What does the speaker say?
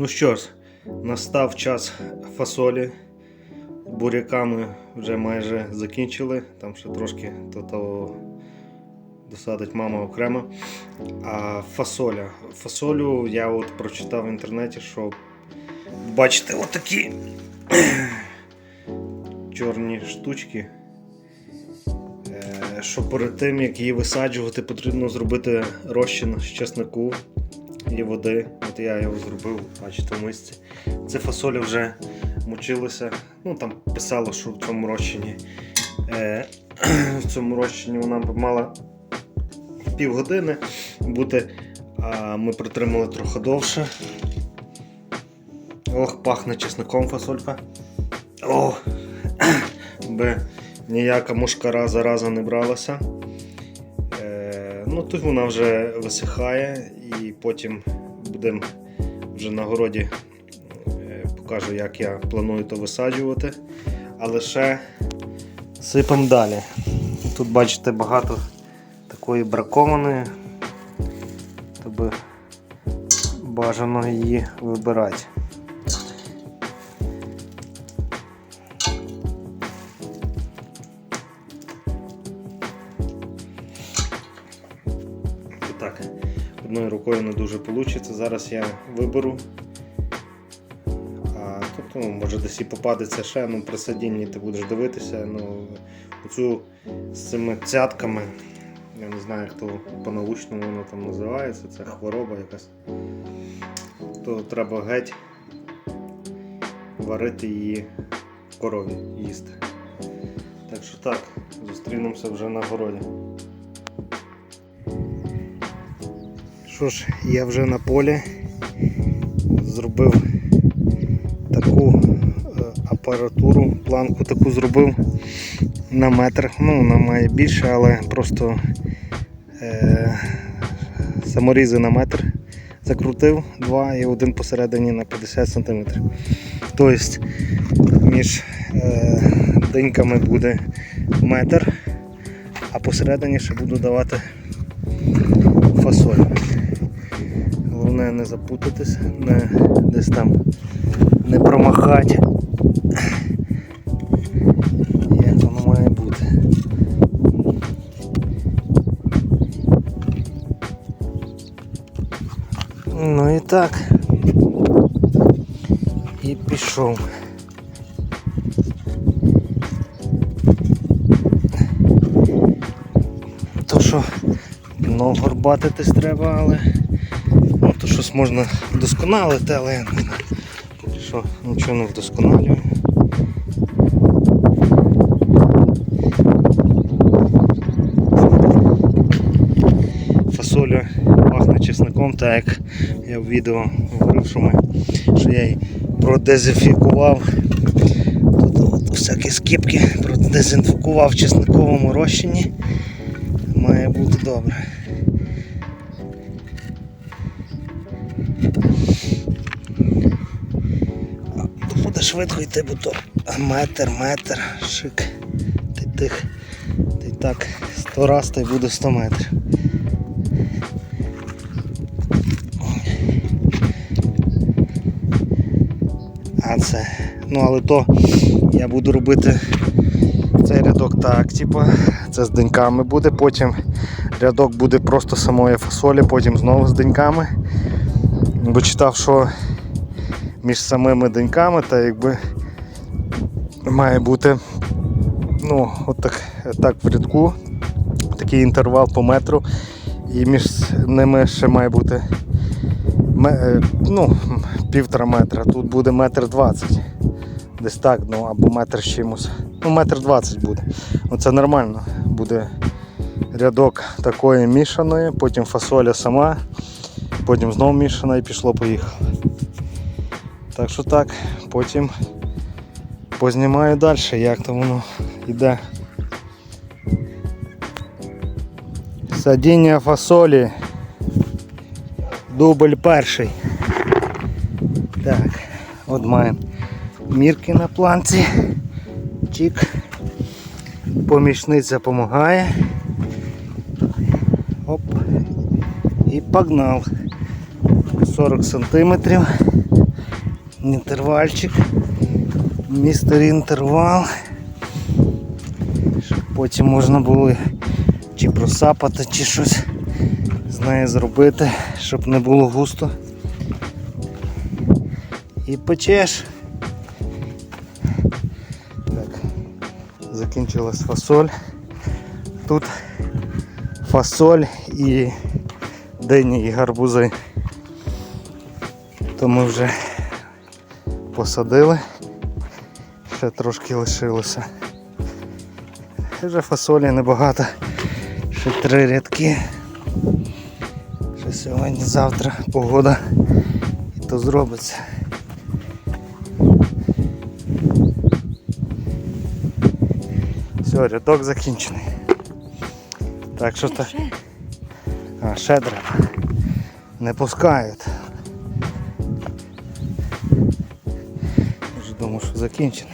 Ну що ж, настав час фасолі. Буряками вже майже закінчили. Там ще трошки то, то досадить мама окремо. А фасоля. Фасолю я от прочитав в інтернеті, що бачите, отакі чорні штучки. Е, Що перед тим, як її висаджувати, потрібно зробити розчин з чеснику і води. От я його зробив, бачите, в мисці. Це фасоля вже мочилася. Ну там писало, що в цьому розчині. Е, в цьому розчині вона б мала півгодини бути, а ми протримали трохи довше. Ох, пахне чесником фасолька. О, би ніяка мушкара зараза не бралася. Е, ну, тут вона вже висихає потім будемо вже на городі е, покажу, як я планую то висаджувати. Але ще сипемо далі. Тут бачите багато такої бракованої, тобі бажано її вибирати. Так, одною рукою не дуже вийде. Зараз я виберу. А тут ну, може десь і попадеться ще, ну при садінні ти будеш дивитися. Ну, оцю з цими цятками, я не знаю, як то по-научному воно там називається, це хвороба якась. То треба геть варити її корові їсти. Так що так, зустрінемося вже на городі. Що ж, я вже на полі зробив таку е, апаратуру, планку таку зробив на метр. Ну, вона має більше, але просто е, саморізи на метр закрутив, два і один посередині на 50 см. Тобто між е, деньками буде метр, а посередині ще буду давати фасоль. Головне не запутатись, не десь там не промахати. Як воно має бути. Ну і так. І пішов. То що ну, горбатитись треба, але щось можна вдосконалити, але я не знаю. Що нічого не вдосконалюю. Фасоля пахне чесником, так як я в відео говорив, що, ми, що я її продезінфікував. Тут от всякі скипки продезінфікував в чесниковому розчині. Має бути добре. А, Буде швидко йти, бо то метр, метр, шик. Ти тих. Ти так сто раз та й буде 100 метрів. А це. Ну але то я буду робити цей рядок так, типу, це з деньками буде, потім рядок буде просто самої фасолі, потім знову з деньками. Бо читав, що між самими деньками та якби має бути ну, от так, так в рядку, такий інтервал по метру, і між ними ще має бути е, ну, півтора метра, тут буде метр двадцять. Десь так, ну або метр чимось. Ну, метр двадцять буде. Оце нормально. Буде рядок такої мішаної, потім фасоля сама, потім знову мішана і пішло поїхало. Так що так, потім познімаю далі, як то воно йде. Садіння фасолі. Дубль перший. Так, от маємо мірки на планці. Чик. Помічниця допомагає. Оп. І погнав. 40 сантиметрів. Інтервальчик. Містер інтервал. Щоб потім можна було чи просапати, чи щось з нею зробити, щоб не було густо. І печеш. Так, закінчилась фасоль. Тут фасоль і дині і гарбузи. То ми вже посадили. Ще трошки лишилося. Вже фасолі небагато. Ще три рядки. Ще сьогодні, завтра погода і то зробиться. Все, рядок закінчений. Так що так. А, ще треба. Не пускають. Вже